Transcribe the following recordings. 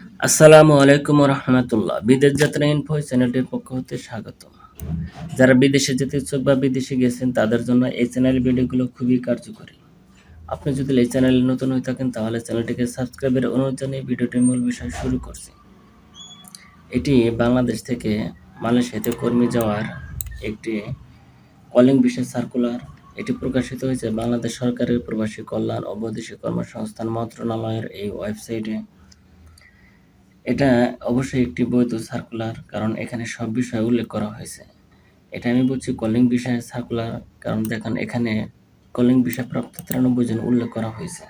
আসসালামু আলাইকুম রহমতুল্লাহ বিদেশ যাত্রা ইনফো চ্যানেলটির পক্ষ হতে স্বাগত যারা বিদেশে যেতে ইচ্ছুক বা বিদেশে গেছেন, তাদের জন্য এই চ্যানেলের ভিডিওগুলো খুবই কার্যকরী। আপনি যদি এই চ্যানেলে নতুন হয়ে থাকেন, তাহলে চ্যানেলটিকে সাবস্ক্রাইবের অনুরোধ জানিয়ে ভিডিওটির মূল বিষয় শুরু করছি। এটি বাংলাদেশ থেকে মালয়েশিয়াতে কর্মী যাওয়ার একটি কলিং বিশেষ সার্কুলার এটি প্রকাশিত হয়েছে বাংলাদেশ সরকারের প্রবাসী কল্যাণ ও বৈদেশিক কর্মসংস্থান মন্ত্রণালয়ের এই ওয়েবসাইটে এটা অবশ্যই একটি বৈধ সার্কুলার কারণ এখানে সব বিষয় উল্লেখ করা হয়েছে। এটা আমি বলছি কলিং বিষয়ে সার্কুলার কারণ দেখেন, এখানে কলিং বিষয় প্রাপ্ত তিরানব্বই জন উল্লেখ করা হয়েছে।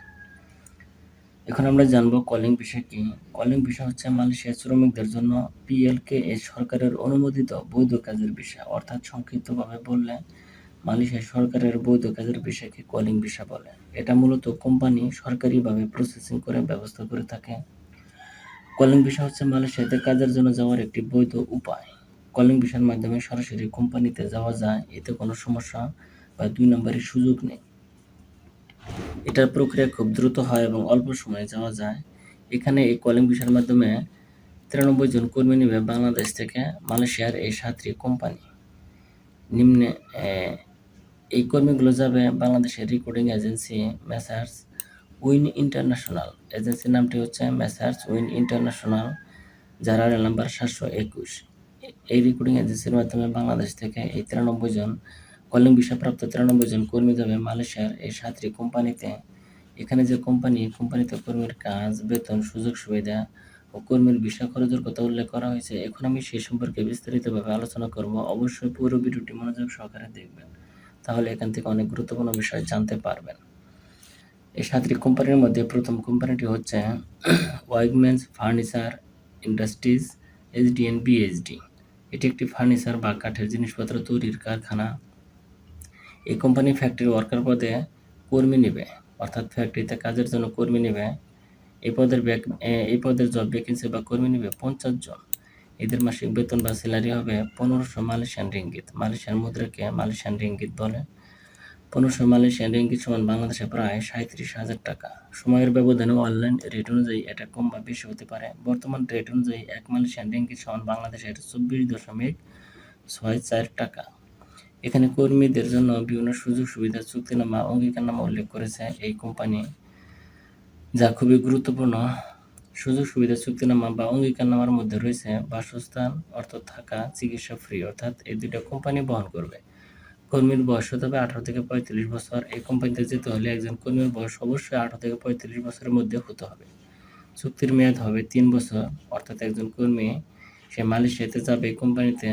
এখন আমরা জানব কলিং বিষয় কি। কলিং বিষয় হচ্ছে মালয়েশিয়ার শ্রমিকদের জন্য পিএলকে এ সরকারের অনুমোদিত বৈধ কাজের বিষয়। অর্থাৎ সংক্ষিপ্তভাবে বললে মালয়েশিয়া সরকারের বৈধ কাজের বিষয়কে কলিং বিষয় বলে। এটা মূলত কোম্পানি সরকারিভাবে প্রসেসিং করে ব্যবস্থা করে থাকে। কলিং ভিসা হচ্ছে মালয়েশিয়াতে কাজের জন্য যাওয়ার একটি বৈধ উপায়। কলিং ভিসার মাধ্যমে সরাসরি কোম্পানিতে যাওয়া যায়, এতে কোনো সমস্যা বা দুই নম্বরের সুযোগ নেই। এটার প্রক্রিয়া খুব দ্রুত হয় এবং অল্প সময়ে যাওয়া যায়। এখানে এই কলিং ভিসার মাধ্যমে তিরানব্বই জন কর্মী নেবে বাংলাদেশ থেকে মালয়েশিয়ার এই সাতটি কোম্পানি। নিম্নে এই কর্মীগুলো যাবে বাংলাদেশের recording agency messrs Win International. এজেন্সির নামটি হচ্ছে মেসার্স উইন ইন্টারন্যাশনাল, যারা রেল নাম্বার সাতশো একুশ। এই রেকর্ডিং এজেন্সির মাধ্যমে বাংলাদেশ থেকে এই তিরানব্বই জন, কলিং ভিসাপ্রাপ্ত তিরানব্বই জন কর্মী যাবে মালয়েশিয়ার এই সাতটি কোম্পানিতে। এখানে যে কোম্পানি, কোম্পানিতে কর্মীর কাজ, বেতন, সুযোগ সুবিধা ও কর্মীর ভিসা খরচের কথা উল্লেখ করা হয়েছে, এখন আমি সেই সম্পর্কে বিস্তারিতভাবে আলোচনা করব। অবশ্যই পুরো ভিডিওটি মনোযোগ সহকারে দেখবেন, তাহলে এখান থেকে অনেক গুরুত্বপূর্ণ বিষয় জানতে পারবেন। এই সাতটি কোম্পানির মধ্যে প্রথম কোম্পানিটি হচ্ছে ওয়াইগম্যানস ফার্নিচার ইন্ডাস্ট্রিজ এইচডিএন বিএইচডি এটি একটি ফার্নিচার বা কাঠের জিনিসপত্র তৈরির কারখানা। এই কোম্পানি ফ্যাক্টরি ওয়ার্কার পদে কর্মী নেবে, অর্থাৎ ফ্যাক্টরিতে কাজের জন্য কর্মী নেবে। এই পদের এই পদের জব ভ্যাকেন্সি বা কর্মী নেবে পঞ্চাশ জন। এদের মাসিক বেতন বা স্যালারি হবে পনেরোশো মালয়েশিয়ান রিঙ্গিত। মালয়েশিয়ান মুদ্রাকে মালয়েশিয়ান রিঙ্গিত বলে। পনেরোশো মালয়েশিয়ান রিঙ্গিত সমান? বাংলাদেশে প্রায় সাঁত্রিশ হাজার টাকা। সময়ের ব্যবধানে অনলাইন রেট অনুযায়ী এটা কম বা বেশি হতে পারে। বর্তমান রেট অনুযায়ী এক মালয়েশিয়ান রিঙ্গিত সমান? বাংলাদেশের চব্বিশ দশমিক ছয় চার টাকা। এখানে কর্মীদের জন্য বিভিন্ন সুযোগ সুবিধা চুক্তিনামা অঙ্গীকারনামা উল্লেখ করেছে এই কোম্পানি যা খুবই গুরুত্বপূর্ণ। সুযোগ সুবিধা চুক্তিনামা বা অঙ্গীকারনামার মধ্যে রয়েছে বাসস্থান অর্থ থাকা, চিকিৎসা ফ্রি অর্থাৎ এই দুইটা কোম্পানি বহন করবে। কর্মীর বয়স হতে হবে আঠারো থেকে পঁয়ত্রিশ বছর। এই কোম্পানিতে যেতে হলে একজন কর্মীর বয়স অবশ্যই আঠারো থেকে পঁয়ত্রিশ বছরের মধ্যে হতে হবে। চুক্তির মেয়াদ হবে তিন বছর, অর্থাৎ একজন কর্মী সে মালয়েশিয়াতে যাবে এই কোম্পানিতে।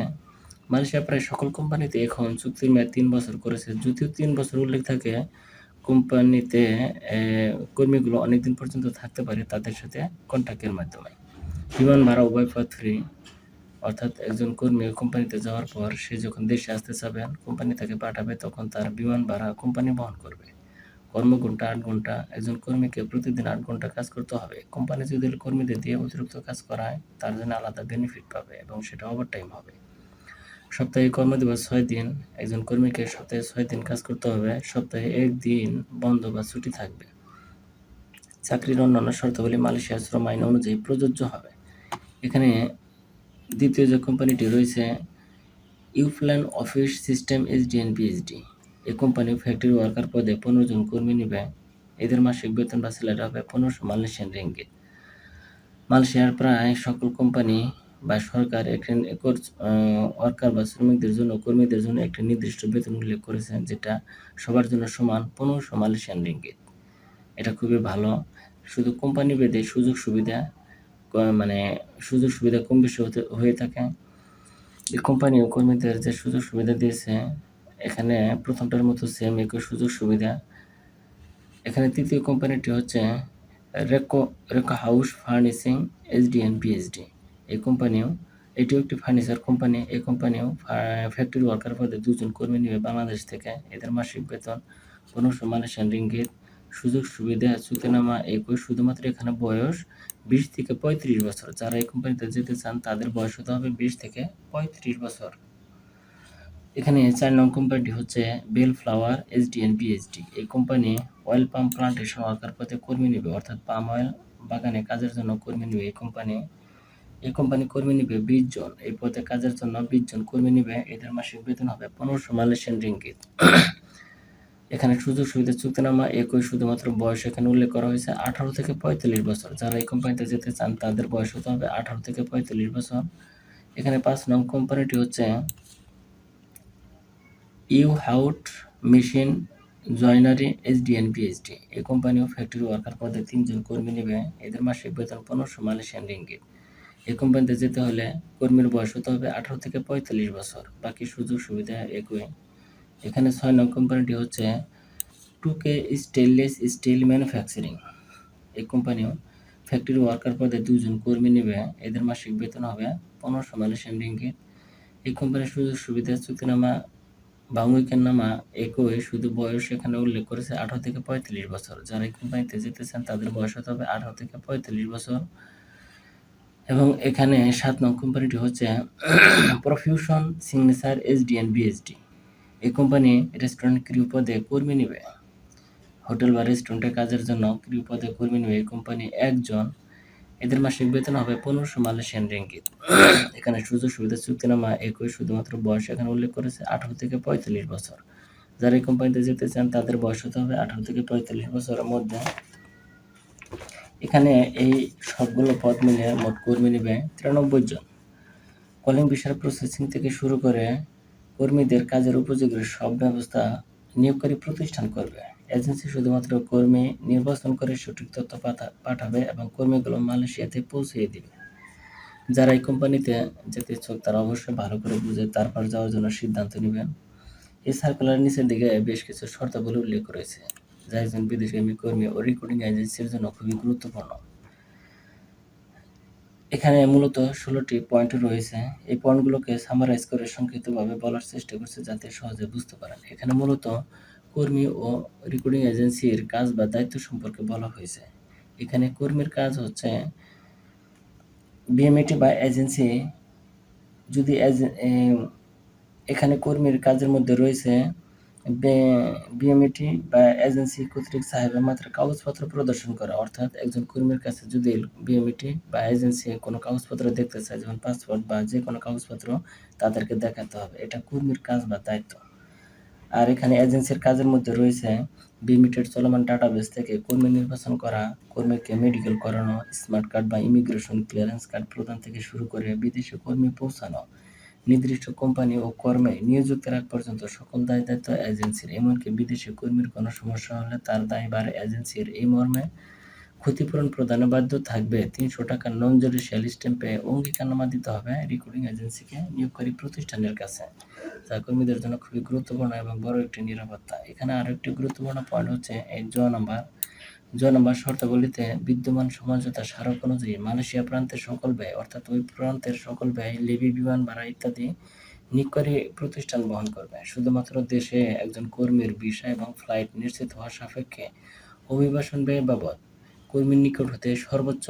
মালয়েশিয়া প্রায় সকল কোম্পানিতে এখন চুক্তির মেয়াদ তিন বছর করেছে। যদিও তিন বছর উল্লেখ থাকে, কোম্পানিতে কর্মীগুলো অনেকদিন পর্যন্ত থাকতে পারে তাদের সাথে কন্ট্রাক্টের মাধ্যমে। বিমান ভাড়া উভয় পথ ফ্রি অর্থাৎ একজন কর্মী কোম্পানিতে যাওয়ার পর সে যখন দেশে আসতে চাবেন কোম্পানি তাকে পাঠাবে, তখন তার বিমান ভাড়া কোম্পানি বহন করবে। কর্মঘণ্টা আট ঘণ্টা একজন কর্মীকে প্রতিদিন আট ঘণ্টা কাজ করতে হবে। কোম্পানি যদি কর্মীদের দিয়ে অতিরিক্ত কাজ করায়, তার জন্য আলাদা বেনিফিট পাবে এবং সেটা ওভার টাইম হবে। সপ্তাহে কর্মদিবস ছয় দিন, একজন কর্মীকে সপ্তাহে ছয় দিন কাজ করতে হবে, সপ্তাহে একদিন বন্ধ বা ছুটি থাকবে। চাকরির অন্যান্য শর্তাবলী মালয়েশিয়া শ্রম আইন অনুযায়ী প্রযোজ্য হবে। এখানে দ্বিতীয় যে কোম্পানিটি রয়েছে Uplan office system HDN PHD এই কোম্পানি ফ্যাক্টরি ওয়ার্কার পদে পনেরো জন কর্মী নেবে। এদের মাসিক বেতন বা স্যালারি হবে পনেরোশো মালয়েশিয়ান রিঙ্গিত। মালয়েশিয়ার প্রায় সকল কোম্পানি বা সরকার একটি ওয়ার্কার বা শ্রমিকদের জন্য, কর্মীদের জন্য একটি নির্দিষ্ট বেতন উল্লেখ করেছেন যেটা সবার জন্য সমান পনেরোশো মালয়েশিয়ান রিঙ্গিত। এটা খুবই ভালো। শুধু কোম্পানি ভেদে সুযোগ সুবিধা মানে সুযোগ সুবিধা কম বেশি হতে, হয়ে থাকে। এই কোম্পানি ও কর্মীদের যে সুযোগ সুবিধা দিয়েছে, এখানে প্রথমটার মতো সেম একই সুযোগ সুবিধা। এখানে তৃতীয় কোম্পানিটি হচ্ছে Reko Reko house furnishing HDN PHD এই কোম্পানিও, এটিও একটি ফার্নিচার কোম্পানি। এই কোম্পানিও ফ্যাক্টরি ওয়ার্কার পদে দুজন কর্মী নেবে বাংলাদেশ থেকে এদের মাসিক বেতন পনেরোশো মালয়েশিয়ান রিঙ্গিত সুযোগ সুবিধা চুক্তিনামা একই শুধুমাত্র এখানে বয়স বিশ থেকে পঁয়ত্রিশ বছর। যারা এই কোম্পানিতে যেতে চান, তাদের বয়স হতে হবে বিশ থেকে পঁয়ত্রিশ বছর। এখানে চার নং কোম্পানিটি হচ্ছে বেল ফ্লাওয়ার এইচডিএন পিএইচডি এই company oil pump plantation worker পথে কর্মী নেবে, অর্থাৎ পাম অয়েল বাগানে কাজের জন্য কর্মী নিবে। এই কোম্পানি এই কোম্পানি কর্মী নিবে বিশ জন। এই পথে কাজের জন্য বিশ জন কর্মী নিবে। এদের মাসিক বেতন হবে পনেরোশো মালয়েশিয়ান রিঙ্গিত। এখানে সুযোগ সুবিধা চুক্তিনামা একই শুধুমাত্র বয়স এখানে উল্লেখ করা হয়েছে আঠারো থেকে পঁয়তাল্লিশ বছর। যারা এই কোম্পানিতে যেতে চান, তাদের বয়স হতে হবে আঠারো থেকে পঁয়তাল্লিশ বছর। এখানে পাঁচ নং কোম্পানিটি হচ্ছে ইউ হাউট মেশিন জয়নারি এসডিএন বিএসডি এই কোম্পানি ও ফ্যাক্টরি ওয়ার্কার পদে তিনজন কর্মী নেবে। এদের মাসিক বেতন পনেরোশো মালয়েশিয়ান রিঙ্গিত। এই কোম্পানিতে যেতে হলে কর্মীর বয়স হতে হবে আঠারো থেকে পঁয়তাল্লিশ বছর। বাকি সুযোগ সুবিধা একই। এখানে ছয় নং কোম্পানিটি হচ্ছে টুকে স্টেনলেস স্টিল ম্যানুফ্যাকচারিং এই কোম্পানিও ফ্যাক্টরি ওয়ার্কার পদে দুজন কর্মী নেবে, এদের মাসিক বেতন হবে পনেরোশো মালয়েশিয়ান রিঙ্গিত। এই কোম্পানির সুযোগ সুবিধা চুক্তিনামা বাংলাইকের নামা একই, শুধু বয়স এখানে উল্লেখ করেছে আঠারো থেকে পঁয়তাল্লিশ বছর। যারা এই কোম্পানিতে যেতে চান, তাদের বয়স হতে হবে আঠারো থেকে পঁয়তাল্লিশ বছর। এবং এখানে সাত নং কোম্পানিটি হচ্ছে প্রফিউশন সিগনেচার এসডিএন বিএসডি এই কোম্পানি রেস্টুরেন্ট ক্রিউ পদে কর্মী নেবে। হোটেল বা রেস্টুরেন্টে কাজের জন্য ক্রিউ পদে কর্মী নেবে এই কোম্পানি একজন। এদের মাসিক বেতন হবে পনেরোশো মালয়েশিয়ান রিঙ্গিত। এখানে সুযোগ সুবিধা চুক্তিনামা একই, শুধুমাত্র বয়স এখানে উল্লেখ করেছে আঠারো থেকে পঁয়তাল্লিশ বছর। যারা এই কোম্পানিতে যেতে চান, তাদের বয়স হতে হবে আঠারো থেকে পঁয়তাল্লিশ বছরের মধ্যে। এখানে এই সবগুলো পদ মিলে মোট কর্মী নেবে তিরানব্বই জন। কলিং বিশাল প্রসেসিং থেকে শুরু করে কর্মীদের কাজের উপযোগী সব ব্যবস্থা নিয়োগকারী প্রতিষ্ঠান করবে। এজেন্সি শুধুমাত্র কর্মী নির্বাচন করে সঠিক তথ্য পাঠা- পাঠাবে এবং কর্মীগুলো মালয়েশিয়াতে পৌঁছিয়ে দিবে। যারা এই কোম্পানিতে যেতে ইচ্ছুক, তারা অবশ্যই ভালো করে বুঝে তারপর যাওয়ার জন্য সিদ্ধান্ত নেবেন। এই সার্কুলার নিচের দিকে বেশ কিছু শর্তাবলী উল্লেখ রয়েছে, যা একজন বিদেশগামী কর্মী ও রেকর্ডিং এজেন্সির জন্য খুবই গুরুত্বপূর্ণ। এখানে মূলত ষোলোটি পয়েন্ট রয়েছে। এই পয়েন্টগুলোকে সামারাইজ করে সংক্ষিপ্তভাবে বলার চেষ্টা করছে যাতে সহজে বুঝতে পারেন। এখানে মূলত কর্মী ও রেকর্ডিং এজেন্সির কাজ বা দায়িত্ব সম্পর্কে বলা হয়েছে। এখানে কর্মীর কাজ হচ্ছে বিএমএটি বা এজেন্সি যদি এখানে কর্মীর কাজের মধ্যে রয়েছে বিএমএটি বা এজেন্সি কর্তৃক সাহেবের মাত্র কাগজপত্র প্রদর্শন করা। অর্থাৎ একজন কর্মীর কাছে যদি বিএমএটি বা এজেন্সি কোনো কাগজপত্র দেখতে চায়, যেমন পাসপোর্ট বা যে কোনো কাগজপত্র, তাদেরকে দেখাতে হবে। এটা কর্মীর কাজ বা দায়িত্ব। আর এখানে এজেন্সির কাজের মধ্যে রয়েছে বিমিটেড চলমান ডাটাবেস থেকে কর্মী নির্বাচন করা, কর্মীকে মেডিকেল করানো, স্মার্ট কার্ড বা ইমিগ্রেশন ক্লিয়ারেন্স কার্ড প্রদান থেকে শুরু করে বিদেশে কর্মী পৌঁছানো। নির্দিষ্ট কোম্পানি ও কর্মে নিয়োজিতের আগ পর্যন্ত সকল দায় দায়িত্ব এজেন্সির, এমনকি বিদেশি কর্মীর কোনো সমস্যা হলে তার দায়ভার এজেন্সির। এই মর্মে ক্ষতিপূরণ প্রদানে বাধ্য থাকবে। তিনশো টাকার নন জুডিশিয়াল স্ট্যাম্পে অঙ্গীকারনামা দিতে হবে রেকর্ডিং এজেন্সিকে নিয়োগকারী প্রতিষ্ঠানের কাছে। যা কর্মীদের জন্য খুবই গুরুত্বপূর্ণ এবং বড় একটি নিরাপত্তা। এখানে আরও একটি গুরুত্বপূর্ণ পয়েন্ট হচ্ছে এই জ নাম্বার জ নাম্বার শর্তাবলীতে বিদ্যমান সমঝোতা স্মারক অনুযায়ী মালয়েশিয়া প্রান্তের সকল ব্যয়, অর্থাৎ ওই প্রান্তের সকল ব্যয়, লেবি, বিমান, ভাড়া ইত্যাদি নিয়োগকারী প্রতিষ্ঠান বহন করবে। শুধুমাত্র দেশে একজন কর্মীর ভিসা এবং ফ্লাইট নিশ্চিত হওয়ার সাপেক্ষে অভিবাসন ব্যয় বাবদ কর্মীর নিকট হতে সর্বোচ্চ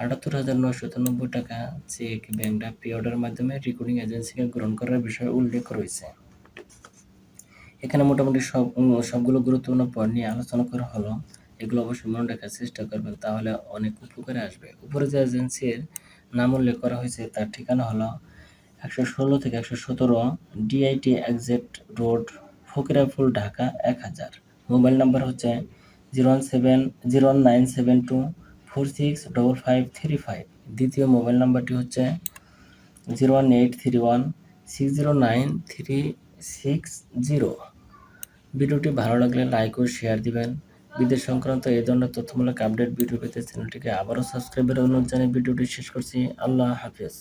আটাত্তর হাজার নয়শো নব্বই টাকা চেক, ব্যাংক ডাক পে অর্ডারের মাধ্যমে রেকর্ডিং এজেন্সিকে গ্রহণ করার বিষয়ে উল্লেখ রয়েছে। এখানে মোটামুটি সব সবগুলো গুরুত্বপূর্ণ পয়েন্ট নিয়ে আলোচনা করা হলো। এগুলো অবশ্যই মনে রাখার চেষ্টা করবেন, তাহলে অনেক উপকারে আসবে। উপরে যে এজেন্সির নাম উল্লেখ করা হয়েছে, তার ঠিকানা হলো একশো ষোলো থেকে একশো সতেরো DIT exit road Fakirapool Dhaka এক হাজার। মোবাইল নাম্বার হচ্ছে zero one seven, zero one nine seven two four six double five three five. দ্বিতীয় মোবাইল নাম্বারটি হচ্ছে zero one eight three one, six zero nine three six zero. ভিডিওটি ভালো লাগলে like ও share দিবেন। বিদেশ সংক্রান্ত এই ধরনের তথ্যমূলক আপডেট ভিডিও পেতে চ্যানেলটিকে আবারও সাবস্ক্রাইবের অনুরোধ জানিয়ে ভিডিওটি শেষ করছি। আল্লাহ হাফেজ।